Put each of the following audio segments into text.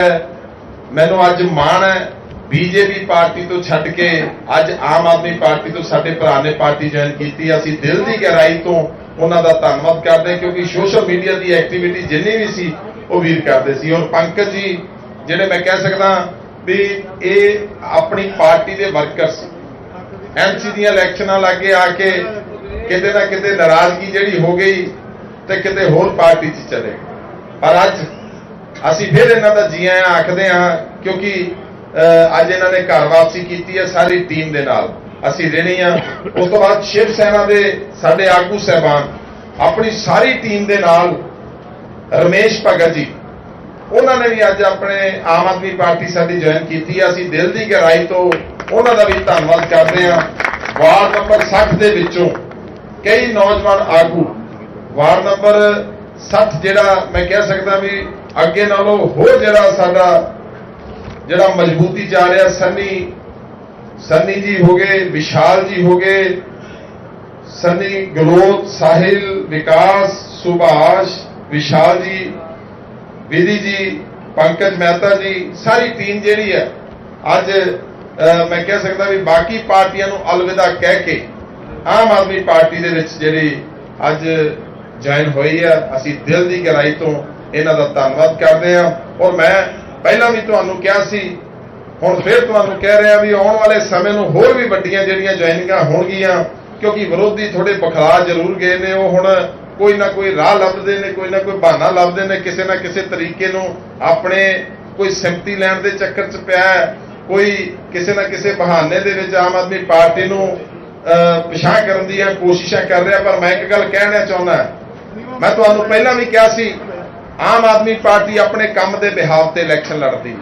ਮੈਨੂੰ ਅੱਜ ਮਾਣ ਹੈ ਬੀਜੇਪੀ ਪਾਰਟੀ ਤੋਂ ਛੱਡ ਕੇ ਅੱਜ ਆਮ ਆਦਮੀ ਪਾਰਟੀ ਤੋਂ ਸਾਡੇ ਭਰਾ ਨੇ ਪਾਰਟੀ ਜੁਆਇਨ ਕੀਤੀ। ਅਸੀਂ ਦਿਲ ਦੀ ਗਹਿਰਾਈ ਤੋਂ ਉਹਨਾਂ ਦਾ ਧੰਨਵਾਦ ਕਰਦੇ ਕਿਉਂਕਿ ਸੋਸ਼ਲ ਮੀਡੀਆ ਦੀ ਐਕਟੀਵਿਟੀ ਜਿੰਨੀ ਵੀ ਸੀ, ਉਹ ਵੀਰ ਕਰਦੇ ਸੀ। ਔਰ ਪੰਕਜ ਜੀ, ਜਿਹੜੇ ਮੈਂ ਕਹਿ ਸਕਦਾ ਵੀ ਇਹ ਆਪਣੀ ਪਾਰਟੀ ਦੇ ਵਰਕਰਸ ਐਮਸੀ ਦੀਆਂ ਇਲੈਕਸ਼ਨਾਂ ਲਾਗੇ ਆ ਕੇ ਕਿਤੇ ਨਾ ਕਿਤੇ ਨਾਰਾਜ਼ਗੀ ਜਿਹੜੀ ਹੋ ਗਈ ਤੇ ਕਿਤੇ ਹੋਰ ਪਾਰਟੀ 'ਚ ਚਲੇ ਪਰ ਅੱਜ ਅਸੀਂ ਫਿਰ ਇਹਨਾਂ ਦਾ ਜੀ ਆਇਆਂ ਆਖਦੇ ਹਾਂ, ਕਿਉਂਕਿ ਅੱਜ ਇਹਨਾਂ ਨੇ ਘਰ ਵਾਪਸੀ ਕੀਤੀ ਹੈ ਸਾਰੀ ਟੀਮ ਦੇ ਨਾਲ। ਅਸੀਂ ਰਹਿਣੀ ਆ ਉਸ ਤੋਂ ਬਾਅਦ ਸ਼ਿਵ ਸੈਨਾ ਦੇ ਸਾਡੇ ਆਗੂ ਸਹਿਬਾਨ, ਆਪਣੀ ਸਾਰੀ ਟੀਮ ਦੇ ਨਾਲ ਰਮੇਸ਼ ਭਗਤ ਜੀ, ਉਹਨਾਂ ਨੇ ਵੀ ਅੱਜ ਆਪਣੇ ਆਮ ਆਦਮੀ ਪਾਰਟੀ ਸਾਡੀ ਜੁਆਇਨ ਕੀਤੀ ਹੈ। ਅਸੀਂ ਦਿਲ ਦੀ ਗਹਿਰਾਈ ਤੋਂ ਉਹਨਾਂ ਦਾ ਵੀ ਧੰਨਵਾਦ ਕਰਦੇ ਹਾਂ। ਵਾਰਡ ਨੰਬਰ 60 ਦੇ ਵਿੱਚੋਂ ਕਈ ਨੌਜਵਾਨ ਆਗੂ, ਵਾਰਡ ਨੰਬਰ 60 ਜਿਹੜਾ ਮੈਂ ਕਹਿ ਸਕਦਾ ਵੀ ਅੱਗੇ ਨਾਲੋਂ ਹੋਰ ਜਿਹੜਾ ਸਾਡਾ ਜਿਹੜਾ ਮਜ਼ਬੂਤੀ ਚ ਆ ਰਿਹਾ, ਸੰਨੀ ਸੰਨੀ ਜੀ ਹੋ ਗਏ, ਵਿਸ਼ਾਲ ਜੀ ਹੋ ਗਏ, ਸੰਨੀ ਗਲੋਤ, ਸਾਹਿਲ, ਵਿਕਾਸ, ਸੁਭਾਸ਼, ਵਿਸ਼ਾਲ ਜੀ, ਵਿਧੀ ਜੀ, ਪੰਕਜ ਮਹਿਤਾ ਜੀ, ਸਾਰੀ ਟੀਮ ਜਿਹੜੀ ਹੈ, ਅੱਜ ਮੈਂ ਕਹਿ ਸਕਦਾ ਵੀ ਬਾਕੀ ਪਾਰਟੀਆਂ ਨੂੰ ਅਲਵਿਦਾ ਕਹਿ ਕੇ ਆਮ ਆਦਮੀ ਪਾਰਟੀ ਦੇ ਵਿੱਚ ਜਿਹੜੀ ਅੱਜ ਜੁਆਇਨ ਹੋਈ ਹੈ, ਅਸੀਂ ਦਿਲ ਦੀ ਗਹਿਰਾਈ ਤੋਂ ਇਹਨਾਂ ਦਾ ਧੰਨਵਾਦ ਕਰਦੇ ਹਾਂ। ਔਰ ਮੈਂ ਪਹਿਲਾਂ ਵੀ ਤੁਹਾਨੂੰ ਕਿਹਾ ਸੀ, ਹੁਣ ਫਿਰ ਤੁਹਾਨੂੰ ਕਹਿ ਰਿਹਾ ਵੀ ਆਉਣ ਵਾਲੇ ਸਮੇਂ ਨੂੰ ਹੋਰ ਵੀ ਵੱਡੀਆਂ ਜਿਹੜੀਆਂ ਜੁਆਇਨਿੰਗਾਂ ਹੋਣਗੀਆਂ, ਕਿਉਂਕਿ ਵਿਰੋਧੀ ਥੋੜੇ ਬਖਲਾ ਜ਼ਰੂਰ ਗਏ ਨੇ, ਉਹ ਹੁਣ ਕੋਈ ਨਾ ਕੋਈ ਰਾਹ ਲੱਭਦੇ ਨੇ, ਕੋਈ ਨਾ ਕੋਈ ਬਹਾਨਾ ਲੱਭਦੇ ਨੇ, ਕਿਸੇ ਨਾ ਕਿਸੇ ਤਰੀਕੇ ਨੂੰ ਆਪਣੇ ਕੋਈ ਸਿੰਪਤੀ ਲੈਣ ਦੇ ਚੱਕਰ 'ਚ ਪਿਆ ਕੋਈ ਕਿਸੇ ਨਾ ਕਿਸੇ ਬਹਾਨੇ ਦੇ ਵਿੱਚ ਆਮ ਆਦਮੀ ਪਾਰਟੀ ਨੂੰ ਪਛਾਣ ਕਰਨ ਦੀਆਂ ਕੋਸ਼ਿਸ਼ਾਂ ਕਰ ਰਿਹਾ। ਪਰ ਮੈਂ ਇੱਕ ਗੱਲ ਕਹਿਣਾ ਚਾਹੁੰਦਾ, ਮੈਂ ਤੁਹਾਨੂੰ ਪਹਿਲਾਂ ਵੀ ਕਿਹਾ ਸੀ ਆਮ ਆਦਮੀ ਪਾਰਟੀ ਆਪਣੇ ਕੰਮ ਦੇ ਬਿਹਾਵ ਤੇ ਇਲੈਕਸ਼ਨ ਲੜਦੀ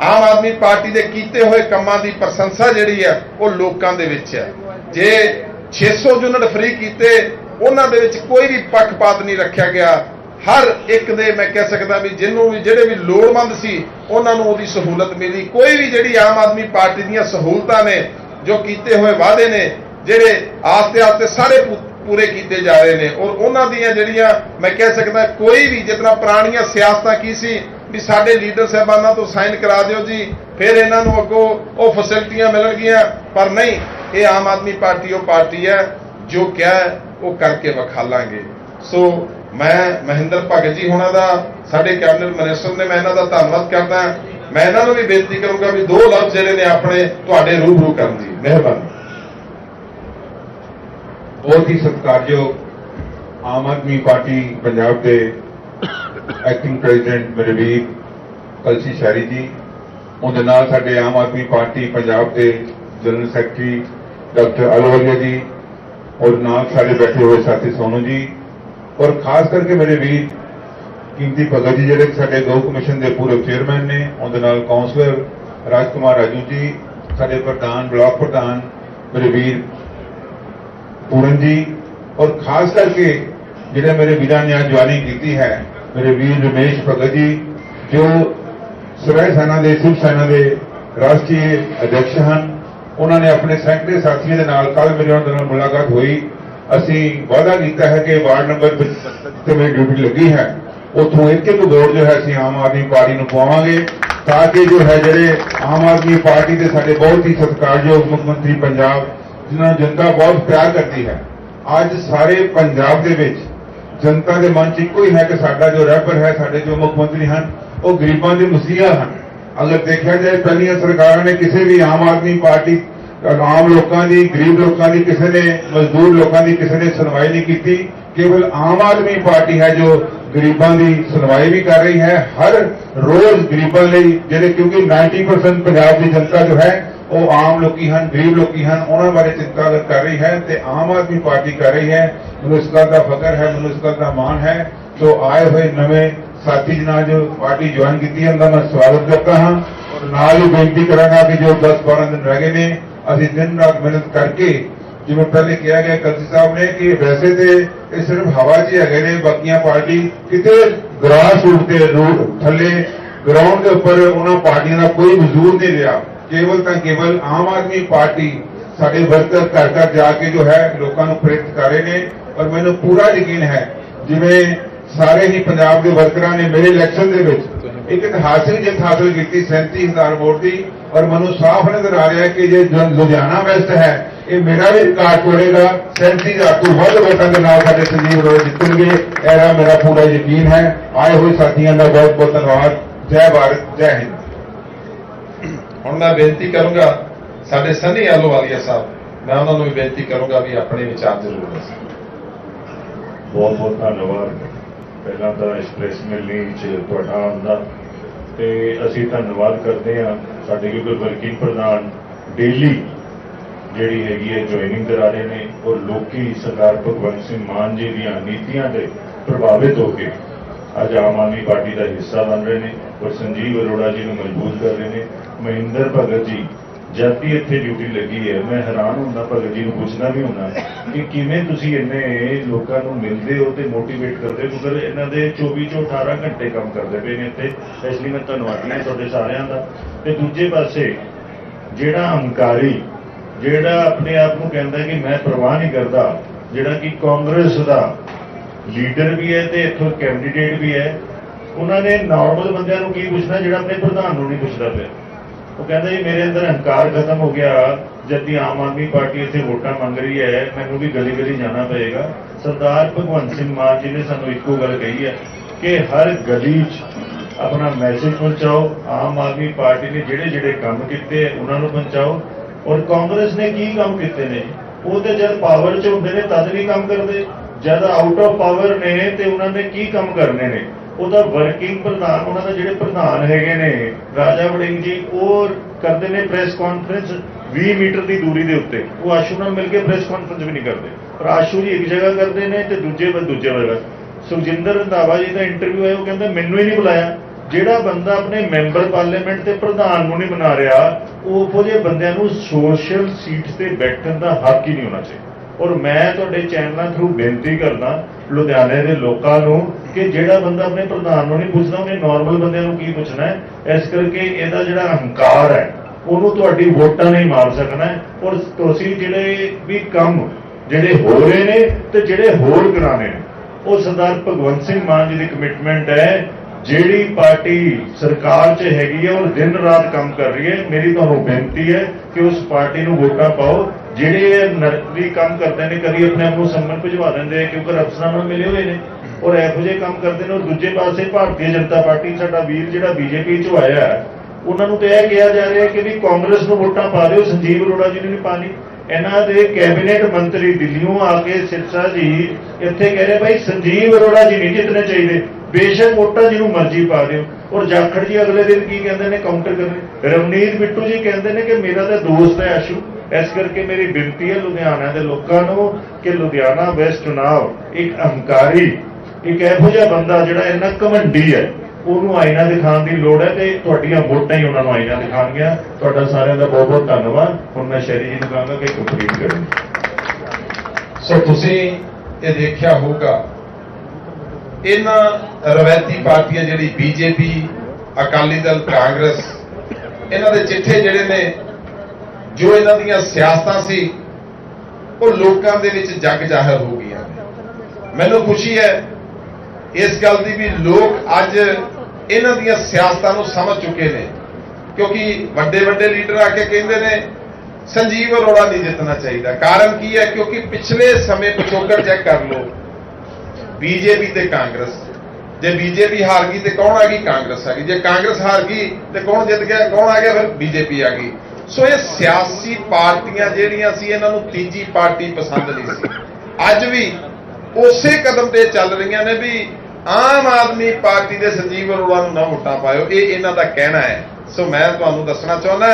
ਆਮ ਆਦਮੀ ਪਾਰਟੀ ਦੇ ਕੀਤੇ ਹੋਏ ਕੰਮਾਂ ਦੀ ਪ੍ਰਸ਼ੰਸਾ ਜਿਹੜੀ ਹੈ, ਉਹ ਲੋਕਾਂ ਦੇ ਵਿੱਚ ਹੈ। ਜੇ 600 ਯੂਨਿਟ ਫ੍ਰੀ ਕੀਤੇ, ਉਹਨਾਂ ਦੇ ਵਿੱਚ ਕੋਈ ਵੀ ਪੱਖਪਾਤ ਨਹੀਂ ਰੱਖਿਆ ਗਿਆ। ਹਰ ਇੱਕ ਦੇ ਮੈਂ ਕਹਿ ਸਕਦਾ ਵੀ ਜਿਹਨੂੰ ਵੀ ਜਿਹੜੇ ਵੀ ਲੋੜਵੰਦ ਸੀ, ਉਹਨਾਂ ਨੂੰ ਉਹਦੀ ਸਹੂਲਤ ਮਿਲੀ। ਕੋਈ ਵੀ ਜਿਹੜੀ ਆਮ ਆਦਮੀ ਪਾਰਟੀ ਦੀਆਂ ਸਹੂਲਤਾਂ ਨੇ, ਜੋ ਕੀਤੇ ਹੋਏ ਵਾਅਦੇ ਨੇ, ਜਿਹੜੇ ਆਸਤੇ ਆਸਤੇ ਸਾਰੇ ਪੂਰੇ ਕੀਤੇ ਜਾ ਰਹੇ ਨੇ। ਔਰ ਉਹਨਾਂ ਦੀਆਂ ਜਿਹੜੀਆਂ, ਮੈਂ ਕਹਿ ਸਕਦਾ, ਕੋਈ ਵੀ ਜਿਤਨਾ ਪੁਰਾਣੀਆਂ ਸਿਆਸਤਾਂ ਕੀ ਸੀ, ਵੀ ਸਾਡੇ ਲੀਡਰ ਸਾਹਿਬਾਨਾਂ ਤੋਂ ਸਾਈਨ ਕਰਾ ਦਿਓ ਜੀ, ਫਿਰ ਇਹਨਾਂ ਨੂੰ ਅੱਗੋਂ ਉਹ ਫੈਸਿਲਿਟੀਆਂ ਮਿਲਣਗੀਆਂ। ਪਰ ਨਹੀਂ, ਇਹ ਆਮ ਆਦਮੀ ਪਾਰਟੀ ਉਹ ਪਾਰਟੀ ਹੈ, ਜੋ ਕਿਹਾ ਉਹ ਕਰਕੇ ਵਿਖਾਲਾਂਗੇ। ਸੋ ਮੈਂ ਮਹਿੰਦਰ ਭਗਤ ਜੀ ਹੋਣਾ ਦਾ, ਸਾਡੇ ਕੈਬਨਿਟ ਮਿਨਿਸਟਰ ਨੇ ਮੈਂ ਇਹਨਾਂ ਦਾ ਧੰਨਵਾਦ ਕਰਦਾ। ਮੈਂ ਇਹਨਾਂ ਨੂੰ ਵੀ ਬੇਨਤੀ ਕਰੂੰਗਾ ਵੀ ਦੋ ਲਫ਼ਜ਼ ਜਿਹੜੇ ਨੇ ਆਪਣੇ ਤੁਹਾਡੇ ਰੂਬਰੂ ਕਰਨ ਦੀ। ਮਿਹਰਬਾਨੀ। ਬਹੁਤ ਹੀ ਸਤਿਕਾਰਯੋਗ ਆਮ ਆਦਮੀ ਪਾਰਟੀ ਪੰਜਾਬ ਦੇ ਐਕਟਿੰਗ ਪ੍ਰੈਜ਼ੀਡੈਂਟ ਮੇਰੇ ਵੀਰ ਕਲਸੀ ਸ਼ਾਰੀ ਜੀ, ਉਹਦੇ ਨਾਲ ਸਾਡੇ ਆਮ ਆਦਮੀ ਪਾਰਟੀ ਪੰਜਾਬ ਦੇ ਜਨਰਲ ਸੈਕਟਰੀ ਡਾਕਟਰ ਅਲਵਲੀਆ ਜੀ ਔਰ ਨਾਲ ਸਾਡੇ ਬੈਠੇ ਹੋਏ ਸਾਥੀ ਸੋਨੂ ਜੀ ਔਰ ਖਾਸ ਕਰਕੇ ਮੇਰੇ ਵੀਰ ਕੀਮਤੀ ਭਗਤ ਜੀ ਜਿਹੜੇ ਸਾਡੇ ਗਊ ਕਮਿਸ਼ਨ ਦੇ ਪੂਰੇ ਚੇਅਰਮੈਨ ਨੇ, ਉਹਦੇ ਨਾਲ ਕਾਉਂਸਲਰ ਰਾਜਕੁਮਾਰ ਰਾਜੂ ਜੀ, ਸਾਡੇ ਪ੍ਰਧਾਨ, ਬਲਾਕ ਪ੍ਰਧਾਨ ਮੇਰੇ ਵੀਰ ਪੂਰਨ ਜੀ ਔਰ ਖਾਸ ਕਰਕੇ ਜਿਹੜੇ ਮੇਰੇ ਵੀਰਾਂ ਨੇ ਅੱਜ ਜੁਆਇਨਿੰਗ ਕੀਤੀ ਹੈ, ਮੇਰੇ ਵੀਰ ਰਮੇਸ਼ ਭਗਤ ਜੀ, ਜੋ ਸਵੈ ਸੈਨਾ ਦੇ ਸਿਵ ਸੈਨਾ ਦੇ ਰਾਸ਼ਟਰੀ ਅਧਿਕਸ਼ ਹਨ, ਉਹਨਾਂ ਨੇ ਆਪਣੇ ਸੈਂਕੜੇ ਸਾਥੀਆਂ ਦੇ ਨਾਲ ਕੱਲ ਮੇਰੇ ਉਹਨਾਂ ਦੇ ਨਾਲ ਮੁਲਾਕਾਤ ਹੋਈ। ਅਸੀਂ ਵਾਅਦਾ ਕੀਤਾ ਹੈ ਕਿ ਵਾਰਡ ਨੰਬਰ 75 ਤੇ ਮੇਰੀ ਡਿਊਟੀ ਲੱਗੀ ਹੈ। ਉੱਥੋਂ ਇੱਕ ਇੱਕ ਵੋਟ ਜੋ ਹੈ, ਅਸੀਂ ਆਮ ਆਦਮੀ ਪਾਰਟੀ ਨੂੰ ਪਵਾਵਾਂਗੇ ਤਾਂ ਕਿ ਜੋ ਹੈ, ਜਿਹੜੇ ਆਮ ਆਦਮੀ ਪਾਰਟੀ ਦੇ ਸਾਡੇ ਬਹੁਤ ਹੀ ਸਤਿਕਾਰਯੋਗ ਮੁੱਖ ਮੰਤਰੀ ਪੰਜਾਬ ਜਿਨ੍ਹਾਂ ਨੂੰ ਜਨਤਾ ਬਹੁਤ ਪਿਆਰ ਕਰਦੀ ਹੈ। ਅੱਜ ਸਾਰੇ ਪੰਜਾਬ ਦੇ ਵਿੱਚ ਜਨਤਾ ਦੇ ਮਨ 'ਚ ਇੱਕੋ ਹੀ ਹੈ ਕਿ ਸਾਡਾ ਜੋ ਰਹਿਬਰ ਹੈ, ਸਾਡੇ ਜੋ ਮੁੱਖ ਮੰਤਰੀ ਹਨ, ਉਹ ਗਰੀਬਾਂ ਦੇ ਮਸੀਹਾ ਹਨ। ਅਗਰ ਦੇਖਿਆ ਜਾਏ, ਪਹਿਲੀਆਂ ਸਰਕਾਰਾਂ ਨੇ ਕਿਸੇ ਵੀ ਆਮ ਆਦਮੀ ਪਾਰਟੀ, ਆਮ ਲੋਕਾਂ ਦੀ, ਗਰੀਬ ਲੋਕਾਂ ਦੀ, ਕਿਸੇ ਨੇ ਮਜ਼ਦੂਰ ਲੋਕਾਂ ਦੀ ਕਿਸੇ ਨੇ ਸੁਣਵਾਈ ਨਹੀਂ ਕੀਤੀ। ਕੇਵਲ ਆਮ ਆਦਮੀ ਪਾਰਟੀ ਹੈ ਜੋ ਗਰੀਬਾਂ ਦੀ ਸੁਣਵਾਈ ਵੀ ਕਰ ਰਹੀ ਹੈ। ਹਰ ਰੋਜ਼ ਗਰੀਬਾਂ ਲਈ, ਜਿਹੜੇ ਕਿਉਂਕਿ 90% ਪੰਜਾਬ ਦੀ ਜਨਤਾ ਜੋ ਹੈ ਉਹ ਆਮ ਲੋਕੀ ਹਨ, ਗਰੀਬ ਲੋਕੀ ਹਨ, ਉਹਨਾਂ ਬਾਰੇ ਚਿੰਤਾ ਕਰ ਰਹੀ ਹੈ ਤੇ ਆਮ ਆਦਮੀ ਪਾਰਟੀ ਕਰ ਰਹੀ ਹੈ, ਮੈਨੂੰ ਇਸ ਗੱਲ ਦਾ ਫਖਰ ਹੈ, ਮੈਨੂੰ ਇਸ ਗੱਲ ਦਾ ਮਾਣ ਹੈ, ਸੋ ਆਏ ਹੋਏ ਨਵੇਂ ਸਾਥੀ ਜਨਾਂ ਜੋ ਪਾਰਟੀ ਜੁਆਇਨ ਕੀਤੀ ਹੈ, ਉਹਨਾਂ ਦਾ ਮੈਂ ਸਵਾਗਤ ਕਰਦਾ ਹਾਂ ਔਰ ਨਾਲ ਹੀ ਬੇਨਤੀ ਕਰਾਂਗਾ ਕਿ ਜੋ 10 12 ਦਿਨ ਰਹਿ ਗਏ ਨੇ, ਅਸੀਂ ਦਿਨ ਰਾਤ ਮਿਹਨਤ ਕਰਕੇ, ਜਿਵੇਂ ਪਹਿਲੇ ਕਿਹਾ ਗਿਆ ਕਲਸੀ ਸਾਹਿਬ ਨੇ ਕਿ ਵੈਸੇ ਤੇ ਇਹ ਸਿਰਫ ਹਵਾ 'ਚ ਹੀ ਹੈਗੇ ਨੇ, ਬਾਕੀਆਂ ਪਾਰਟੀ ਕਿਤੇ ਗਰਾਸ ਰੂਟ ਤੇ ਰੂਟ ਥੱਲੇ ਗਰਾਊਂਡ ਦੇ ਉੱਪਰ ਉਹਨਾਂ ਪਾਰਟੀਆਂ ਦਾ ਕੋਈ ਵਜੂਦ ਨਹੀਂ ਰਿਹਾ। ਕੇਵਲ ਤਾਂ ਕੇਵਲ ਆਮ ਆਦਮੀ ਪਾਰਟੀ ਸਾਡੇ ਵਰਕਰ ਘਰ ਘਰ ਜਾ ਕੇ ਜੋ ਹੈ ਲੋਕਾਂ ਨੂੰ ਪ੍ਰੇਰਿਤ ਕਰ ਰਹੇ ਨੇ ਔਰ ਮੈਨੂੰ ਪੂਰਾ ਯਕੀਨ ਹੈ, ਜਿਵੇਂ ਸਾਰੇ ਹੀ ਪੰਜਾਬ ਦੇ ਵਰਕਰਾਂ ਨੇ ਮੇਰੇ ਇਲੈਕਸ਼ਨ ਦੇ ਵਿੱਚ ਇੱਕ ਇਤਿਹਾਸਿਕ ਜਿੱਤ ਹਾਸਲ ਕੀਤੀ 37000 ਵੋਟ ਦੀ, ਔਰ ਮੈਨੂੰ ਸਾਫ਼ ਨਜ਼ਰ ਆ ਰਿਹਾ ਕਿ ਜੇ ਲੁਧਿਆਣਾ ਵੈਸਟ ਹੈ, ਇਹ ਮੇਰਾ ਵੀ ਰਿਕਾਰਡ ਤੋੜੇਗਾ 37000 ਤੋਂ ਵੱਧ ਵੋਟਾਂ ਦੇ ਨਾਲ ਸਾਡੇ ਸੰਜੀਵ ਅਰੋੜਾ ਜਿੱਤਣਗੇ ਇਹਦਾ ਮੇਰਾ ਪੂਰਾ ਯਕੀਨ ਹੈ। ਆਏ ਹੋਏ ਸਾਥੀਆਂ ਦਾ ਬਹੁਤ ਬਹੁਤ ਧੰਨਵਾਦ। ਜੈ ਭਾਰਤ, ਜੈ ਹਿੰਦ। ਹੁਣ ਮੈਂ ਬੇਨਤੀ ਕਰੂੰਗਾ, ਸਾਡੇ ਸਨੀ ਆਲੋਵਾਲੀਆ ਸਾਹਿਬ, ਮੈਂ ਉਹਨਾਂ ਨੂੰ ਵੀ ਬੇਨਤੀ ਕਰੂੰਗਾ ਵੀ ਆਪਣੇ ਵਿਚਾਰ ਜ਼ਰੂਰ ਦੱਸਣ। ਬਹੁਤ ਬਹੁਤ ਧੰਨਵਾਦ। ਪਹਿਲਾਂ ਤਾਂ ਇਸ ਪ੍ਰੈਸ ਮਿਲਣੀ ਚ ਤੁਹਾਡਾ ਆਉਂਦਾ ਤੇ ਅਸੀਂ ਧੰਨਵਾਦ ਕਰਦੇ ਹਾਂ ਸਾਡੇ ਕਿਉਂਕਿ ਵਰਕਿੰਗ ਪ੍ਰਧਾਨ ਡੇਲੀ ਜਿਹੜੀ ਹੈਗੀ ਹੈ ਜੁਆਇਨਿੰਗ ਕਰਾ ਰਹੇ ਨੇ ਔਰ ਲੋਕੀ ਸਰਦਾਰ ਭਗਵੰਤ ਸਿੰਘ ਮਾਨ ਜੀ ਦੀਆਂ ਨੀਤੀਆਂ ਤੇ ਪ੍ਰਭਾਵਿਤ ਹੋ ਕੇ ਅੱਜ ਆਮ ਆਦਮੀ ਪਾਰਟੀ ਦਾ ਹਿੱਸਾ ਬਣ ਰਹੇ ਨੇ ਔਰ ਸੰਜੀਵ ਅਰੋੜਾ ਜੀ ਨੂੰ ਮਜ਼ਬੂਤ ਕਰ ਰਹੇ ਨੇ। ਮਹਿੰਦਰ ਭਗਤ ਜੀ, ਜਦ ਦੀ ਇੱਥੇ ਡਿਊਟੀ ਲੱਗੀ ਹੈ, ਮੈਂ ਹੈਰਾਨ ਹੁੰਦਾ, ਭਗਤ ਜੀ ਨੂੰ ਪੁੱਛਣਾ ਵੀ ਹੁੰਦਾ ਕਿ ਕਿਵੇਂ ਤੁਸੀਂ ਇੰਨੇ ਲੋਕਾਂ ਨੂੰ ਮਿਲਦੇ ਹੋ ਤੇ ਮੋਟੀਵੇਟ ਕਰਦੇ ਹੋ? ਕਿਉਂਕਿ ਇਹਨਾਂ ਦੇ 24 ਤੋਂ 18 ਘੰਟੇ ਕੰਮ ਕਰਦੇ ਪਏ ਨੇ ਇੱਥੇ। ਇਸ ਲਈ ਮੈਂ ਧੰਨਵਾਦੀ ਹਾਂ ਤੁਹਾਡੇ ਸਾਰਿਆਂ ਦਾ। ਤੇ ਦੂਜੇ ਪਾਸੇ, ਜਿਹੜਾ ਹੰਕਾਰੀ ਜਿਹੜਾ ਆਪਣੇ ਆਪ ਨੂੰ ਕਹਿੰਦਾ ਕਿ ਮੈਂ ਪਰਵਾਹ ਨਹੀਂ ਕਰਦਾ, ਜਿਹੜਾ ਕਿ ਕਾਂਗਰਸ ਦਾ ਲੀਡਰ ਵੀ ਹੈ ਤੇ ਇੱਥੋਂ ਕੈਂਡੀਡੇਟ ਵੀ ਹੈ, ਉਹਨਾਂ ਨੇ ਨਾਰਮਲ ਬੰਦਿਆਂ ਨੂੰ ਕੀ ਪੁੱਛਣਾ, ਜਿਹੜਾ ਆਪਣੇ ਪ੍ਰਧਾਨ ਨੂੰ ਨਹੀਂ ਪੁੱਛਦਾ ਪਿਆ? ਉਹ ਕਹਿੰਦਾ ਜੀ, ਮੇਰੇ ਅੰਦਰ ਹੰਕਾਰ ਖਤਮ ਹੋ ਗਿਆ। ਜਦਕਿ ਆਮ ਆਦਮੀ ਪਾਰਟੀ ਇੱਥੇ ਵੋਟਾਂ ਮੰਗ ਰਹੀ ਹੈ, ਮੈਨੂੰ ਵੀ ਗਲੀ ਗਲੀ ਜਾਣਾ ਪਏਗਾ। ਸਰਦਾਰ ਭਗਵੰਤ ਸਿੰਘ ਮਾਨ ਜੀ ਨੇ ਸਾਨੂੰ ਇੱਕੋ ਗੱਲ ਕਹੀ ਹੈ ਕਿ ਹਰ ਗਲੀ 'ਚ ਆਪਣਾ ਮੈਸੇਜ ਪਹੁੰਚਾਓ। ਆਮ ਆਦਮੀ ਪਾਰਟੀ ਨੇ ਜਿਹੜੇ ਜਿਹੜੇ ਕੰਮ ਕੀਤੇ ਉਹਨਾਂ ਨੂੰ ਪਹੁੰਚਾਓ। ਔਰ ਕਾਂਗਰਸ ਨੇ ਕੀ ਕੰਮ ਕੀਤੇ ਨੇ? ਉਹ ਤੇ ਜਦ ਪਾਵਰ 'ਚ ਹੁੰਦੇ ਨੇ, ਤਦ ਨਹੀਂ ਕੰਮ ਕਰਦੇ। ਜਦ ਆਊਟ ਆਫ ਪਾਵਰ ਨੇ, ਤੇ ਉਹਨਾਂ ਨੇ ਕੀ ਕੰਮ ਕਰਨੇ ਨੇ? ਉਹਦਾ ਵਰਕਿੰਗ ਪ੍ਰਧਾਨ, ਉਹਨਾਂ ਦੇ ਜਿਹੜੇ ਪ੍ਰਧਾਨ ਹੈਗੇ ਨੇ, ਰਾਜਾ ਵੜਿੰਗ ਜੀ, ਉਹ ਕਰਦੇ ਨੇ ਪ੍ਰੈਸ ਕਾਨਫਰੰਸ 20 ਮੀਟਰ ਦੀ ਦੂਰੀ ਦੇ ਉੱਤੇ। ਉਹ ਆਸ਼ੂ ਨਾਲ ਮਿਲ ਕੇ ਪ੍ਰੈਸ ਕਾਨਫਰੰਸ ਵੀ ਨਹੀਂ ਕਰਦੇ। ਪਰ ਆਸ਼ੂ ਜੀ ਇੱਕ ਜਗ੍ਹਾ ਕਰਦੇ ਨੇ ਤੇ ਦੂਜੇ ਬੰਦ ਦੂਜੇ ਜਗ੍ਹਾ ਸੁਖਜਿੰਦਰ ਰੰਧਾਵਾ ਜੀ ਦਾ ਇੰਟਰਵਿਊ ਹੈ ਉਹ ਕਹਿੰਦਾ ਮੈਨੂੰ ਹੀ ਨਹੀਂ ਬੁਲਾਇਆ। ਜਿਹੜਾ ਬੰਦਾ ਆਪਣੇ ਮੈਂਬਰ ਪਾਰਲੀਮੈਂਟ ਤੇ ਪ੍ਰਧਾਨ ਨੂੰ ਨਹੀਂ ਬਣਾ ਰਿਹਾ, ਉਹ ਉਹੋ ਜਿਹੇ ਬੰਦਿਆਂ ਨੂੰ ਸੋਸ਼ਲ ਸੀਟ ਤੇ ਬੈਠਣ ਦਾ ਹੱਕ ਹੀ ਨਹੀਂ ਹੋਣਾ ਚਾਹੀਦਾ। ਔਰ ਮੈਂ ਤੁਹਾਡੇ ਚੈਨਲਾਂ ਥਰੂ ਬੇਨਤੀ ਕਰਦਾ ਲੁਧਿਆਣੇ ਦੇ ਲੋਕਾਂ ਨੂੰ ਕਿ ਜਿਹੜਾ ਬੰਦਾ ਆਪਣੇ ਪ੍ਰਧਾਨ ਨੂੰ ਨਹੀਂ ਪੁੱਛਦਾ, ਉਹਨੇ ਨਾਰਮਲ ਬੰਦਿਆਂ ਨੂੰ ਕੀ ਪੁੱਛਣਾ ਹੈ? ਇਸ ਕਰਕੇ ਇਹਦਾ ਜਿਹੜਾ ਹੰਕਾਰ ਹੈ, ਉਹਨੂੰ ਤੁਹਾਡੀ ਵੋਟਾਂ ਨਹੀਂ ਮਾਰ ਸਕਣਾ ਔਰ ਤੁਸੀਂ ਜਿਹੜੇ ਵੀ ਕੰਮ ਜਿਹੜੇ ਹੋ ਰਹੇ ਨੇ ਤੇ ਜਿਹੜੇ ਹੋਰ ਕਰਾਣੇ ਨੇ, ਉਹ ਸਰਦਾਰ ਭਗਵੰਤ ਸਿੰਘ ਮਾਨ ਜੀ ਦੀ ਕਮਿਟਮੈਂਟ ਹੈ, ਜਿਹੜੀ ਪਾਰਟੀ ਸਰਕਾਰ 'ਚ ਹੈਗੀ ਹੈ ਉਹ ਦਿਨ ਰਾਤ ਕੰਮ ਕਰ ਰਹੀ ਹੈ। ਮੇਰੀ ਤੁਹਾਨੂੰ ਬੇਨਤੀ ਹੈ ਕਿ ਉਸ ਪਾਰਟੀ ਨੂੰ ਵੋਟਾਂ ਪਾਓ। ਜਿਹੜੇ ਇਹ ਕੰਮ ਕਰਦੇ ਨੇ, ਕਦੀ ਆਪਣੇ ਆਪ ਨੂੰ ਸੰਮਨ ਭਜਵਾ ਦਿੰਦੇ ਕਿਉਂਕਿ ਅਫਸਰਾਂ ਨਾਲ ਮਿਲੇ ਹੋਏ ਨੇ। ਔਰ ਇਹੋ ਜਿਹੇ ਕੰਮ ਕਰਦੇ ਨੇ, ਔਰ ਦੂਜੇ ਪਾਸੇ ਭਾਰਤੀ ਜਨਤਾ ਪਾਰਟੀ, ਸਾਡਾ ਵੀਰ ਜਿਹੜਾ ਬੀਜੇਪੀ ਚ ਆਇਆ ਉਹਨਾਂ ਨੂੰ ਤਾਂ ਇਹ ਕਿਹਾ ਜਾ ਰਿਹਾ ਕਿ ਵੀ ਕਾਂਗਰਸ ਨੂੰ ਵੋਟਾਂ ਪਾ ਦਿਓ, ਸੰਜੀਵ ਅਰੋੜਾ ਜੀ ਨੂੰ ਨਹੀਂ ਪਾਣੀ। ਇਹਨਾਂ ਦੇ ਕੈਬਨਿਟ ਮੰਤਰੀ ਦਿੱਲੀੋਂ ਆ ਕੇ ਸਿਰਸਾ ਜੀ ਇੱਥੇ ਕਹਿ ਰਹੇ, ਭਾਈ ਸੰਜੀਵ ਅਰੋੜਾ ਜੀ ਨਹੀਂ ਜਿੱਤਣੇ ਚਾਹੀਦੇ। ਬੇਸ਼ੱਕ ਵੋਟਾਂ ਜਿਹਨੂੰ ਮਰਜ਼ੀ ਪਾ ਦਿਓ। ਔਰ ਜਾਖੜ ਜੀ ਅਗਲੇ ਦਿਨ ਕੀ ਕਹਿੰਦੇ ਨੇ ਕਾਊਂਟਰ ਕਰਨੇ? ਰਵਨੀਤ ਬਿੱਟੂ ਜੀ ਕਹਿੰਦੇ ਨੇ ਕਿ ਮੇਰਾ ਤਾਂ ਦੋਸਤ ਹੈ ਆਸ਼ੂ। ਇਸ ਕਰਕੇ ਮੇਰੀ ਬੇਨਤੀ ਹੈ ਲੁਧਿਆਣਾ ਦੇ ਲੋਕਾਂ ਨੂੰ ਕਿ ਲੁਧਿਆਣਾ ਵੈਸਟ ਚੁਣਾਵ ਇੱਕ ਅਹੰਕਾਰੀ, ਇੱਕ ਇਹੋ ਜਿਹਾ ਬੰਦਾ ਜਿਹੜਾ ਇੰਨਾ ਘਮੰਡੀ ਹੈ, ਉਹਨੂੰ ਆਇਨਾ ਦਿਖਾਉਣ ਦੀ ਲੋੜ ਹੈ ਤੇ ਤੁਹਾਡੀਆਂ ਵੋਟਾਂ ਹੀ ਉਹਨਾਂ ਨੂੰ ਆਇਨਾ ਦਿਖਾਉਣਗੀਆਂ। ਤੁਹਾਡਾ ਸਾਰਿਆਂ ਦਾ ਬਹੁਤ ਬਹੁਤ ਧੰਨਵਾਦ। ਹੁਣ ਮੈਂ ਸ਼ੈਰੀ ਜੀ ਨੂੰ ਕਹਾਂਗਾ ਕਿ ਕੰਪਲੀਟ ਕਰਨ ਸੋ ਤੁਸੀਂ ਇਹ ਦੇਖਿਆ ਹੋਊਗਾ, ਇਹਨਾਂ ਰਵਾਇਤੀ ਪਾਰਟੀਆਂ ਜਿਹੜੀ ਬੀਜੇਪੀ, ਅਕਾਲੀ ਦਲ, ਕਾਂਗਰਸ, ਇਹਨਾਂ ਦੇ ਚਿੱਠੇ ਜਿਹੜੇ ਨੇ ਜੋ ਇਹਨਾਂ ਦੀਆਂ ਸਿਆਸਤਾਂ ਸੀ, ਉਹ ਲੋਕਾਂ ਦੇ ਵਿੱਚ ਜਗ ਜ਼ਾਹਰ ਹੋ ਗਈਆਂ। ਮੈਨੂੰ ਖੁਸ਼ੀ ਹੈ, ਇਸ ਗੱਲ ਦੀ ਵੀ ਲੋਕ ਅੱਜ ਇਹਨਾਂ ਦੀਆਂ ਸਿਆਸਤਾਂ ਨੂੰ ਸਮਝ ਚੁੱਕੇ ਨੇ, ਕਿਉਂਕਿ ਵੱਡੇ ਵੱਡੇ ਲੀਡਰ ਆ ਕੇ ਕਹਿੰਦੇ ਨੇ, ਸੰਜੀਵ ਅਰੋੜਾ ਨਹੀਂ ਜਿੱਤਣਾ ਚਾਹੀਦਾ। ਕਾਰਨ ਕੀ ਹੈ? ਕਿਉਂਕਿ ਪਿਛਲੇ ਸਮੇਂ ਪਿਛੋਕੜ ਚੈੱਕ ਕਰ ਲਓ, ਬੀਜੇਪੀ ਤੇ ਕਾਂਗਰਸ। ਜੇ ਬੀਜੇਪੀ ਹਾਰ ਗਈ ਤੇ ਕੌਣ ਆ ਗਈ? ਕਾਂਗਰਸ ਆ ਗਈ। ਜੇ ਕਾਂਗਰਸ ਹਾਰ ਗਈ ਤੇ ਕੌਣ ਜਿੱਤ ਗਿਆ? ਕੌਣ ਆ ਗਿਆ? ਫਿਰ ਬੀਜੇਪੀ ਆ ਗਈ। ਸੋ ਇਹ ਸਿਆਸੀ ਪਾਰਟੀਆਂ ਜਿਹੜੀਆਂ ਸੀ, ਇਹਨਾਂ ਨੂੰ ਤੀਜੀ ਪਾਰਟੀ ਪਸੰਦ ਨਹੀਂ ਸੀ। ਅੱਜ ਵੀ ਉਸੇ ਕਦਮ ਤੇ ਚੱਲ ਰਹੀਆਂ ਨੇ ਵੀ ਆਮ ਆਦਮੀ ਪਾਰਟੀ ਦੇ ਸੰਜੀਵ ਅਰੋੜਾ ਨੂੰ ਨਾ ਵੋਟਾਂ ਪਾਇਓ, ਇਹ ਇਹਨਾਂ ਦਾ ਕਹਿਣਾ ਹੈ। ਸੋ ਮੈਂ ਤੁਹਾਨੂੰ ਦੱਸਣਾ ਚਾਹੁੰਦਾ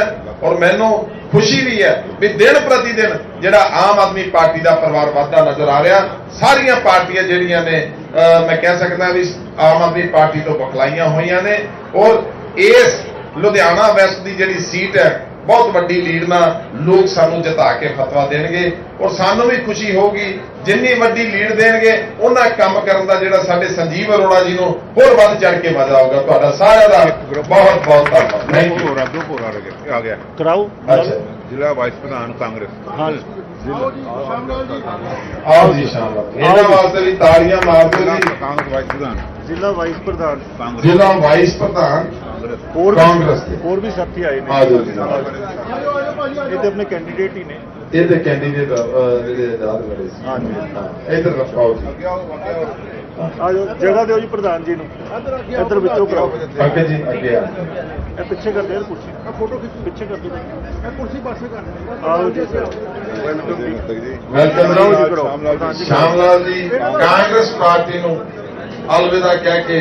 ਔਰ ਮੈਨੂੰ ਖੁਸ਼ੀ ਵੀ ਹੈ ਵੀ ਦਿਨ ਪ੍ਰਤੀ ਦਿਨ ਜਿਹੜਾ ਆਮ ਆਦਮੀ ਪਾਰਟੀ ਦਾ ਪਰਿਵਾਰ ਵੱਧਦਾ ਨਜ਼ਰ ਆ ਰਿਹਾ, ਸਾਰੀਆਂ ਪਾਰਟੀਆਂ ਜਿਹੜੀਆਂ ਨੇ ਮੈਂ ਕਹਿ ਸਕਦਾ ਵੀ ਆਮ ਆਦਮੀ ਪਾਰਟੀ ਤੋਂ ਬਖਲਾਈਆਂ ਹੋਈਆਂ ਨੇ, ਔਰ ਇਸ ਲੁਧਿਆਣਾ ਵੈਸਟ ਦੀ ਜਿਹੜੀ ਸੀਟ ਹੈ ਬਹੁਤ ਵੱਡੀ ਲੀਡ ਨਾਲ ਲੋਕ ਸਾਨੂੰ ਜਿਤਾ ਕੇ ਫਤਵਾ ਦੇਣਗੇ ਔਰ ਸਾਨੂੰ ਵੀ ਖੁਸ਼ੀ ਹੋਊਗੀ ਜਿੰਨੀ ਵੱਡੀ ਲੀਡ ਦੇਣਗੇ ਉਹਨਾਂ ਕੰਮ ਕਰਨ ਦਾ ਜਿਹੜਾ ਸਾਡੇ ਸੰਜੀਵ ਅਰੋੜਾ ਜੀ ਨੂੰ ਹੋਰ ਵੱਧ ਚੜ ਕੇ ਮਜ਼ਾ ਆਊਗਾ। ਤੁਹਾਡਾ ਸਾਰਿਆਂ ਦਾ ਬਹੁਤ ਬਹੁਤ ਧੰਨਵਾਦ ਥੈਂਕ ਯੂ ਗਿਆ। ਕਰਾਓ। ਜ਼ਿਲ੍ਹਾ ਵਾਈਸ ਪ੍ਰਧਾਨ ਕਾਂਗਰਸ। ਹਾਂ ਆਓ ਜੀ ਸ਼ਾਮਲ ਇਹਨਾਂ ਵਾਸਤੇ ਵੀ ਤਾੜੀਆਂ ਮਾਰ ਦਿਓ ਜੀ ਕਾਂਗਰਸ ਵਾਈਸ ਪ੍ਰਧਾਨ। ਜ਼ਿਲ੍ਹਾ ਵਾਈਸ ਪ੍ਰਧਾਨ। ਕਾਂਗਰਸ। ਜ਼ਿਲ੍ਹਾ ਵਾਈਸ ਪ੍ਰਧਾਨ। ਕਾਂਗਰਸ। ਹੋਰ ਕਾਂਗਰਸ ਦੇ। ਹੋਰ ਵੀ ਸਾਥੀ ਆਏ ਨੇ। ਆ ਜਾਓ ਜੀ। ਇਹ ਤੇ ਆਪਣੇ ਕੈਂਡੀਡੇਟ ਹੀ ਨੇ। ਇਹ ਤੇ ਕੈਂਡੀਡੇਟ ਜਿਹੜੇ ਆਜ਼ਾਦ ਬਣੇ ਸੀ। ਹਾਂਜੀ। ਹਾਂ ਇੱਧਰ ਰਖਾਓ ਜੀ ਅੱਗੇ ਆਓ ਅੱਗੇ ਆਓ। ਆ ਜਾਓ ਜਗ੍ਹਾ ਦਿਓ ਜੀ ਪ੍ਰਧਾਨ ਜੀ ਨੂੰ। ਇੱਧਰ ਵਿੱਚੋਂ ਕਰਾਓ। ਅੱਗੇ ਜੀ ਅੱਗੇ ਆ। ਇਹ ਪਿੱਛੇ ਕਰ ਦੇ ਯਾਰ ਕੁਰਸੀ। ਆ ਫੋਟੋ ਪਿੱਛੇ ਕਰ ਦਿਓ ਇਹ ਕੁਰਸੀ ਪਾਸੇ ਕਰ ਆਓ ਜੀ। ਵੈਲਕਮ ਕਰਾਓ ਜੀ ਕਰਾਓ ਸ਼ਾਮ ਲਾਲ ਜੀ। ਕਾਂਗਰਸ ਪਾਰਟੀ ਨੂੰ ਅਲਵਿਦਾ ਕਹਿ ਕੇ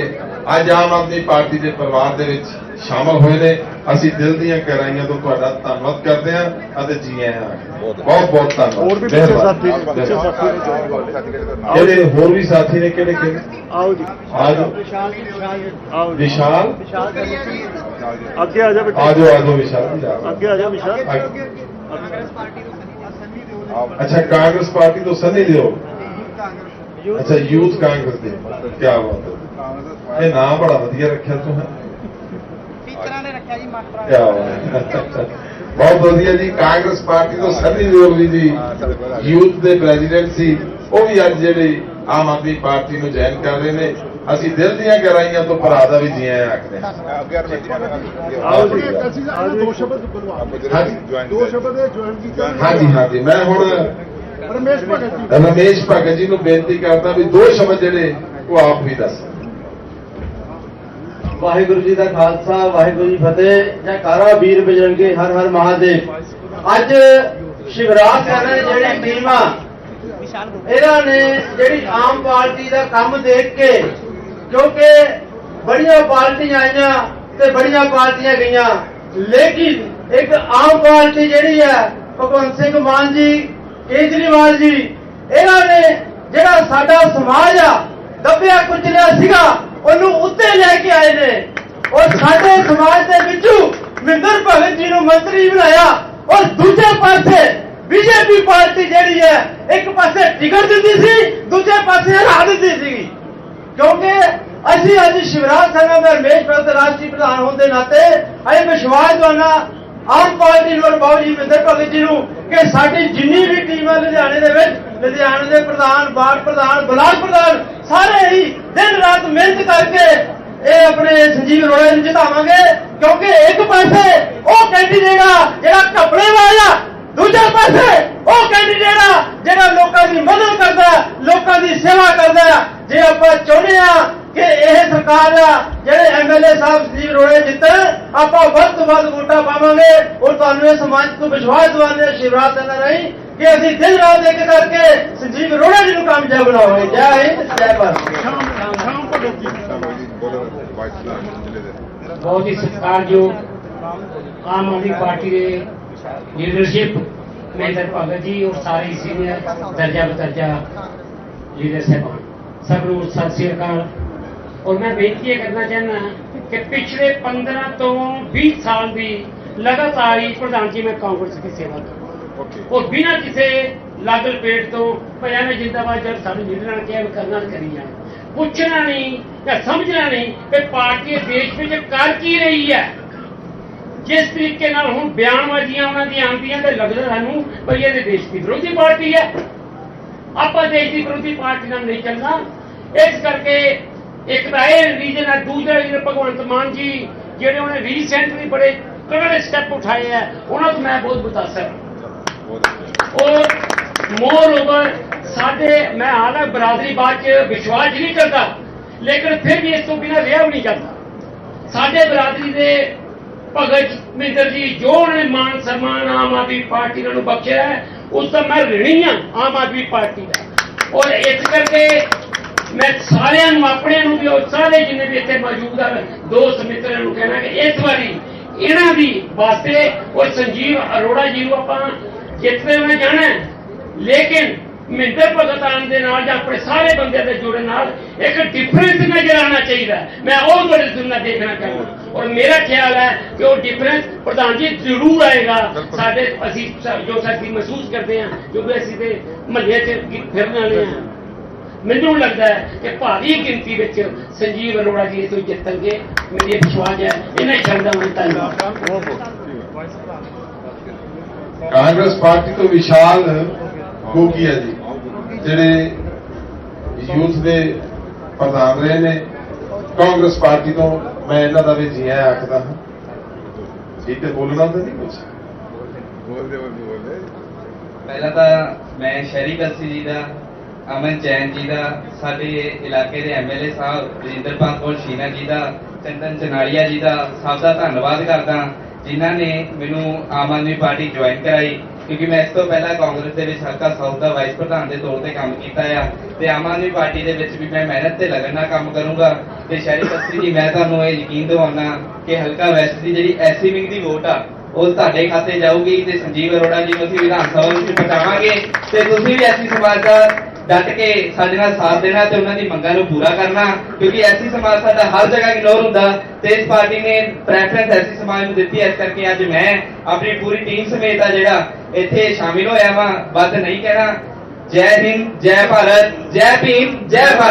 ਅੱਜ ਆਮ ਆਦਮੀ ਪਾਰਟੀ ਦੇ ਪਰਿਵਾਰ ਦੇ ਵਿੱਚ ਸ਼ਾਮਲ ਹੋਏ ਨੇ। ਅਸੀਂ ਦਿਲ ਦੀਆਂ ਗਹਿਰਾਈਆਂ ਤੋਂ ਤੁਹਾਡਾ ਧੰਨਵਾਦ ਕਰਦੇ ਹਾਂ ਅਤੇ ਜੀ ਆਇਆਂ ਬਹੁਤ ਬਹੁਤ ਧੰਨਵਾਦ। ਹੋਰ ਵੀ ਪਿੱਛੇ। ਸਾਥੀ ਪਿੱਛੇ ਕਰ। ਜਿਹੜੇ ਹੋਰ ਵੀ ਸਾਥੀ ਨੇ ਕਿਹੜੇ ਕਿਹੜੇ? ਆਓ ਜੀ। ਆ ਜਾਓ ਆਓ ਜੀ। ਵਿਸ਼ਾਲ? ਅੱਗੇ ਆ ਜਾ ਬੇਟਾ। ਆ ਜਾਓ ਆ ਜਾਓ ਵਿਸ਼ਾਲ ਜੀ ਆ ਜਾਓ। ਅੱਗੇ ਆ ਜਾ ਵਿਸ਼ਾਲ। ਅੱਛਾ ਕਾਂਗਰਸ ਪਾਰਟੀ ਤੋਂ ਸੰਨੀ ਦਿਓ। ਅੱਛਾ ਯੂਥ ਕਾਂਗਰਸ ਦੇ। ਕੀ ਬਾਤ ਹੈ। ਇਹ ਨਾਮ ਬੜਾ ਵਧੀਆ ਰੱਖਿਆ ਤੂੰ ਟੀਚਰਾਂ ਨੇ ਰੱਖਿਆ ਜੀ ਮਾਸਟਰਾਂ ਕੀ ਬਾਤ ਹੈ। ਬਹੁਤ ਵਧੀਆ ਜੀ ਕਾਂਗਰਸ ਪਾਰਟੀ ਤੋਂ ਸੰਨੀ ਦਿਓਲ ਜੀ ਜੀ ਯੂਥ ਦੇ ਪ੍ਰੈਜ਼ੀਡੈਂਟ ਸੀ। ਉਹ ਵੀ ਅੱਜ ਜਿਹੜੇ ਆਮ ਆਦਮੀ ਪਾਰਟੀ ਨੂੰ ਜੁਆਇਨ ਕਰ ਰਹੇ ਨੇ। ਅਸੀਂ ਦਿਲ ਦੀਆਂ ਗਹਿਰਾਈਆਂ ਤੋਂ ਭਰਾ ਦਾ ਵੀ ਜੀ ਆਇਆਂ ਆਖਦੇ ਹਾਂ। ਆਓ ਜੀ। ਦੋ ਸ਼ਬਦ ਬੁਲਵਾ ਦੋ ਸ਼ਬਦ ਜੁਆਇਨ ਕੀਤਾ ਹਾਂਜੀ ਹਾਂਜੀ। ਮੈਂ ਹੁਣ ਰਮੇਸ਼ ਭਗਤ ਜੀ ਰਮੇਸ਼ ਭਗਤ ਜੀ ਨੂੰ ਬੇਨਤੀ ਕਰਦਾ ਵੀ ਦੋ ਸ਼ਬਦ ਜਿਹੜੇ ਉਹ ਆਪ ਵੀ ਦੱਸ। ਵਾਹਿਗੁਰੂ ਜੀ ਦਾ ਖਾਲਸਾ ਵਾਹਿਗੁਰੂ ਜੀ ਫਤਿਹ। ਜੈਕਾਰਾ ਵੀਰ ਬਜਰੰਗੇ ਹਰ ਹਰ ਮਹਾਦੇਵ। ਅੱਜ ਸ਼ਿਵਰਾਜ ਸੈਨਾ ਦੀ ਜਿਹੜੀ ਟੀਮ। ਆ ਇਹਨਾਂ ਨੇ ਜਿਹੜੀ ਆਮ ਪਾਰਟੀ ਦਾ ਕੰਮ ਦੇਖ ਕੇ ਕਿਉਂਕਿ ਬੜੀਆਂ ਪਾਰਟੀਆਂ ਆਈਆਂ ਤੇ ਬੜੀਆਂ ਪਾਰਟੀਆਂ ਗਈਆਂ। ਲੇਕਿਨ ਇੱਕ ਆਮ ਪਾਰਟੀ ਜਿਹੜੀ ਹੈ, ਭਗਵੰਤ ਸਿੰਘ ਮਾਨ ਜੀ, ਕੇਜਰੀਵਾਲ ਜੀ, ਇਹਨਾਂ ਨੇ ਜਿਹੜਾ ਸਾਡਾ ਸਮਾਜ ਆ, ਦੱਬਿਆ ਕੁਚਲਿਆ ਸੀਗਾ, ਉਹਨੂੰ ਉੱਤੇ ਲੈ ਕੇ ਆਏ ਨੇ। ਔਰ ਸਾਡੇ ਸਮਾਜ ਦੇ ਵਿੱਚੋਂ ਮਹਿੰਦਰ ਭਗਤ ਜੀ ਨੂੰ ਮੰਤਰੀ ਬਣਾਇਆ। ਔਰ ਦੂਜੇ ਪਾਸੇ ਬੀਜੇਪੀ ਪਾਰਟੀ ਜਿਹੜੀ ਹੈ, ਇੱਕ ਪਾਸੇ ਟਿਕਟ ਦਿੰਦੀ ਸੀ, ਦੂਜੇ ਪਾਸੇ ਹਰਾ ਦਿੰਦੀ ਸੀਗੀ। ਕਿਉਂਕਿ ਅਸੀਂ ਅੱਜ ਸ਼ਿਵਰਾਜ ਸੰਗਮ ਦੇ ਰਮੇਸ਼ ਭਗਤ ਰਾਸ਼ਟਰੀ ਪ੍ਰਧਾਨ ਹੋਣ ਦੇ ਨਾਤੇ ਅਸੀਂ ਵਿਸ਼ਵਾਸ ਦਵਾਨਾ ਆਮ ਪਾਰਟੀ ਨੂੰ ਬਾਬੂ ਜੀ ਮਹਿੰਦਰ ਭਗਤ ਜੀ ਨੂੰ ਕਿ ਸਾਡੀ ਜਿੰਨੀ ਵੀ ਟੀਮ ਹੈ ਲੁਧਿਆਣੇ ਦੇ ਵਿੱਚ, ਲੁਧਿਆਣੇ ਦੇ ਪ੍ਰਧਾਨ ਵਾਰਡ ਪ੍ਰਧਾਨ, ਬਲਾਕ ਪ੍ਰਧਾਨ, ਸਾਰੇ ਹੀ ਦਿਨ ਰਾਤ ਮਿਹਨਤ ਕਰਕੇ ਇਹ ਆਪਣੇ ਸੰਜੀਵ ਰੋਏ ਨੂੰ ਜਿਤਾਵਾਂਗੇ, ਕਿਉਂਕਿ ਇੱਕ ਪਾਸੇ ਉਹ ਕੈਂਡੀਡੇਟ ਆ ਜਿਹੜਾ ਕੱਪੜੇ ਵਾਲਾ ਦੂਜੇ ਪਾਸੇ ਉਹ ਕੈਂਡੀਡੇਟ ਆ ਜਿਹੜਾ ਲੋਕਾਂ ਦੀ ਮਦਦ ਕਰਦਾ, ਲੋਕਾਂ ਦੀ ਸੇਵਾ ਕਰਦਾ ਜੇ ਆਪਾਂ ਚਾਹੁੰਦੇ ਆ ਕਿ ਇਹ ਸਰਕਾਰ ਆ ਜਿਹੜੇ ਐਮਐਲਏ ਸਾਹਿਬ ਸੰਜੀਵ ਰੋੜੇ ਜਿੱਤਣ ਆਪਾਂ ਵੱਧ ਤੋਂ ਵੱਧ ਵੋਟਾਂ ਪਾਵਾਂਗੇ ਔਰ ਤੁਹਾਨੂੰ ਇਹ ਸਮਾਜ ਤੋਂ ਵਿਸ਼ਵਾਸ ਦਿਵਾਉਂਦੇ ਸ਼ਿਵਰਾਜ ਸਿੰਘ ਰਹੀ ਕਿ ਅਸੀਂ ਦਿਨ ਰਾਤ ਇੱਕ ਕਰਕੇ ਸੰਜੀਵ ਰੋੜੇ ਜੀ ਨੂੰ ਕਾਮਯਾਬ ਬਣਾਵਾਂਗੇ ਜੈ ਹਿੰਦ ਜੈ ਭਾਰਤ ਸ਼ਾਮ ਸ਼ਾਮ ਭਗਤ ਜੀ ਬਹੁਤ ਹੀ ਸਤਿਕਾਰਯੋਗ ਆਮ ਆਦਮੀ ਪਾਰਟੀ ਦੇ ਲੀਡਰਸ਼ਿਪ ਮਹਿੰਦਰ ਭਗਤ ਜੀ ਔਰ ਸਾਰੇ ਸੀਨੀਅਰ ਦਰਜਾ ਬਦਰਜਾ ਲੀਡਰ ਸਾਹਿਬਾਨ ਸਭ ਨੂੰ ਸਤਿ ਸ੍ਰੀ ਅਕਾਲ। ਔਰ ਮੈਂ ਬੇਨਤੀ ਕਰਨਾ ਚਾਹੁੰਦਾ ਕਿ ਪਿਛਲੇ 15 ਤੋਂ 20 ਸਾਲ ਦੀ ਲਗਾਤਾਰ ਹੀ ਪ੍ਰਧਾਨ ਜੀ ਮੈਂ ਕਾਂਗਰਸ ਦੀ ਸੇਵਾ ਕਰ ਔਰ ਬਿਨਾਂ ਕਿਸੇ ਲਾਗਲ ਪੇਟ ਤੋਂ ਭਜਾ ਨੇ ਜਿੰਦਾਬਾਦ ਜਦ ਸਾਡੇ ਲੀਡਰਾਂ ਨੇ ਕਿਹਾ ਕਰਨਾ ਕਰੀ ਜਾਣਾ। ਪੁੱਛਣਾ ਨਹੀਂ ਜਾਂ ਸਮਝਣਾ ਨਹੀਂ ਕਿ ਪਾਰਟੀ ਦੇਸ਼ ਵਿੱਚ ਕਰ ਕੀ ਰਹੀ ਹੈ। ਜਿਸ ਤਰੀਕੇ ਨਾਲ ਹੁਣ ਬਿਆਨਬਾਜ਼ੀਆਂ ਉਹਨਾਂ ਦੀਆਂ ਆਉਂਦੀਆਂ ਤੇ ਲੱਗਦਾ ਸਾਨੂੰ ਭਈ ਇਹ ਦੇਸ਼ ਦੀ ਵਿਰੋਧੀ ਪਾਰਟੀ ਹੈ। ਆਪਾਂ ਦੇਸ਼ ਦੀ ਵਿਰੋਧੀ ਪਾਰਟੀ ਨਾਲ ਨਹੀਂ ਚੱਲਣਾ। ਇਸ ਕਰਕੇ ਇੱਕ ਤਾਂ ਇਹ ਰੀਜਨ ਹੈ, ਦੂਜਾ ਰੀਜਨ ਭਗਵੰਤ ਮਾਨ ਜੀ, ਜਿਹੜੇ ਉਹਨੇ ਰੀਸੈਂਟਲੀ ਬੜੇ ਕੜੇ ਸਟੈਪ ਉਠਾਏ ਆ, ਉਹਨਾਂ ਤੋਂ ਮੈਂ ਬਹੁਤ ਮੁਤਾਸਰ ਹਾਂ। ਔਰ ਮੋਰ ਓਵਰ ਸਾਡੇ, ਮੈਂ ਹਾਲਾ ਬਰਾਦਰੀ ਬਾਤ ਚ ਵਿਸ਼ਵਾਸ ਨਹੀਂ ਕਰਦਾ, ਲੇਕਿਨ ਫਿਰ ਵੀ ਇਸ ਤੋਂ ਬਿਨਾਂ ਰਿਹਾ ਵੀ ਨਹੀਂ ਜਾਂਦਾ। ਸਾਡੇ ਬਰਾਦਰੀ ਦੇ ਭਗਤ ਮਿੰਦਰ ਜੀ, ਜੋ ਉਹਨੇ ਮਾਨ ਸਨਮਾਨ ਆਮ ਆਦਮੀ ਪਾਰਟੀ ਨੂੰ ਬਖਸ਼ਿਆ ਉਸ ਦਾ ਮੈਂ ਰਿਣੀ ਹਾਂ, ਆਮ ਆਦਮੀ ਪਾਰਟੀ ਦਾ। ਔਰ ਇਸ ਕਰਕੇ ਮੈਂ ਸਾਰਿਆਂ ਨੂੰ ਆਪਣੇ ਨੂੰ ਵੀ ਔਰ ਸਾਰੇ ਜਿੰਨੇ ਵੀ ਇੱਥੇ ਮੌਜੂਦ ਹਨ, ਦੋਸਤ ਮਿੱਤਰਾਂ ਨੂੰ ਕਹਿਣਾ ਕਿ ਇਸ ਵਾਰੀ ਇਹਨਾਂ ਦੀ ਵਾਸਤੇ ਔਰ ਸੰਜੀਵ ਅਰੋੜਾ ਜੀ ਨੂੰ ਆਪਾਂ ਜਿੱਤਦੇ ਹੋਏ ਜਾਣਾ ਲੇਕਿਨ ਮਹਿੰਦਰ ਭਗਤ ਆਉਣ ਦੇ ਨਾਲ ਜਾਂ ਆਪਣੇ ਸਾਰੇ ਬੰਦਿਆਂ ਦੇ ਜੁੜਨ ਨਾਲ ਇੱਕ ਡਿਫਰੈਂਸ ਨਜ਼ਰ ਆਉਣਾ ਚਾਹੀਦਾ ਹੈ। ਮੈਂ ਉਹ ਬੜੇ ਸੁਣਨਾ ਦੇਖਣਾ ਚਾਹੁੰਦਾ ਔਰ ਮੇਰਾ ਖਿਆਲ ਹੈ ਕਿ ਉਹ ਡਿਫਰੈਂਸ ਪ੍ਰਧਾਨ ਜੀ ਜ਼ਰੂਰ ਆਏਗਾ। ਸਾਡੇ ਅਸੀਂ ਜੋ ਸਾਡੀ ਮਹਿਸੂਸ ਕਰਦੇ ਹਾਂ ਕਿਉਂਕਿ ਅਸੀਂ ਤੇ ਮਹੱਲੇ 'ਚ ਫਿਰਨ ਵਾਲੇ ਹਾਂ। ਮੈਨੂੰ ਲੱਗਦਾ ਹੈ ਕਿ ਭਾਰੀ ਗਿਣਤੀ ਵਿੱਚ ਸੰਜੀਵ ਅਰੋੜਾ ਜੀ ਤੋਂ ਜਿੱਤਣਗੇ। ਮੇਰੀ ਵਿਸ਼ਵਾਸ ਹੈ ਇਹਨਾਂ ਸ਼ਬਦਾਂ ਵਿੱਚ ਧੰਨਵਾਦ ਕਾਂਗਰਸ ਪਾਰਟੀ ਤੋਂ ਵਿਸ਼ਾਲ ਗੋਗੀਆ ਜੀ। ਜਿਹੜੇ ਯੂਥ ਦੇ ਪ੍ਰਧਾਨ ਰਹੇ ਨੇ ਕਾਂਗਰਸ ਪਾਰਟੀ ਤੋਂ ਮੈਂ ਇਹਨਾਂ ਦਾ ਵੀ ਜੀ ਆਇਆਂ ਆਖਦਾ ਹਾਂ। ਠੀਕ ਹੈ ਬੋਲਣਾ ਤਾਂ ਨਹੀਂ ਕੁਝ ਬੋਲਦੇ ਬੋਲਦੇ ਪਹਿਲਾਂ ਤਾਂ ਮੈਂ ਸ਼ਹਿਰੀ ਕਲਸੀ ਜੀ ਦਾ ਅਮਨ ਚੈਨ ਜੀ ਦਾ ਸਾਡੇ ਇਲਾਕੇ ਦੇ ਐਮਐਲਏ ਸਾਹਿਬ ਰਜਿੰਦਰਪਾਲ ਕੌਰ ਸ਼ੀਨਾ ਜੀ ਦਾ ਚੰਦਨ ਚਨਾਲੀਆ ਜੀ ਦਾ ਸਭ ਦਾ ਧੰਨਵਾਦ ਕਰਦਾ ਜਿਨ੍ਹਾਂ ਨੇ ਮੈਨੂੰ ਆਮ ਆਦਮੀ ਪਾਰਟੀ ਜੁਆਇਨ ਕਰਾਈ। ਕਿਉਂਕਿ ਮੈਂ ਇਸ ਤੋਂ ਪਹਿਲਾਂ ਕਾਂਗਰਸ ਦੇ ਵਿੱਚ ਹਲਕਾ ਸਾਊਥ ਦਾ ਵਾਈਸ ਪ੍ਰਧਾਨ ਦੇ ਤੌਰ ਤੇ ਕੰਮ ਕੀਤਾ ਆ ਤੇ ਆਮ ਆਦਮੀ ਪਾਰਟੀ ਦੇ ਵਿੱਚ ਵੀ ਮੈਂ ਮਿਹਨਤ ਤੇ ਲਗਨ ਨਾਲ ਕੰਮ ਕਰੂੰਗਾ ਤੇ ਸ਼ਹਿਰੀ ਕਲਸੀ ਜੀ, ਮੈਂ ਤੁਹਾਨੂੰ ਇਹ ਯਕੀਨ ਦਿਵਾਉਣਾ ਕਿ ਹਲਕਾ ਵੈਸਟ ਦੀ ਜਿਹੜੀ ਐਸੀ ਵਿੰਗ ਦੀ ਵੋਟ ਆ, ਉਹ ਤੁਹਾਡੇ ਖਾਤੇ ਜਾਊਗੀ ਤੇ ਸੰਜੀਵ ਅਰੋੜਾ ਜੀ ਨੂੰ ਅਸੀਂ ਵਿਧਾਨ ਸਭਾ ਵਿੱਚ ਪਹੁੰਚਾਵਾਂਗੇ ਤੇ ਤੁਸੀਂ ਵੀ ਐਸੀ ਸਮਾਜ ਦਾ ਡਟ ਕੇ ਸਾਡੇ ਨਾਲ ਸਾਥ ਦੇਣਾ ਤੇ ਉਹਨਾਂ ਦੀ ਮੰਗਾਂ ਨੂੰ ਪੂਰਾ ਕਰਨਾ, ਕਿਉਂਕਿ ਐਸੀ ਸਮਾਜ ਸਾਡਾ ਹਰ ਜਗ੍ਹਾ ਇਗਨੋਰ ਹੁੰਦਾ। ਤੇ ਇਸ ਪਾਰਟੀ ਨੇ ਪ੍ਰੈਫਰੈਂਸ ਐਸੀ ਸਮਾਜ ਨੂੰ ਦਿੱਤੀ ਹੈ ਇਸ ਕਰਕੇ ਅੱਜ ਮੈਂ ਆਪਣੀ ਪੂਰੀ ਟੀਮ ਸਮੇਤ ਆ ਜਿਹੜਾ ਇੱਥੇ ਸ਼ਾਮਿਲ ਹੋਇਆ ਵਾਂ। ਵੱਧ ਨਹੀਂ ਕਹਿਣਾ। ਜੈ ਹਿੰਦ, ਜੈ ਭਾਰਤ, ਜੈ ਭੀਮ, ਜੈ ਭਾਰਤ।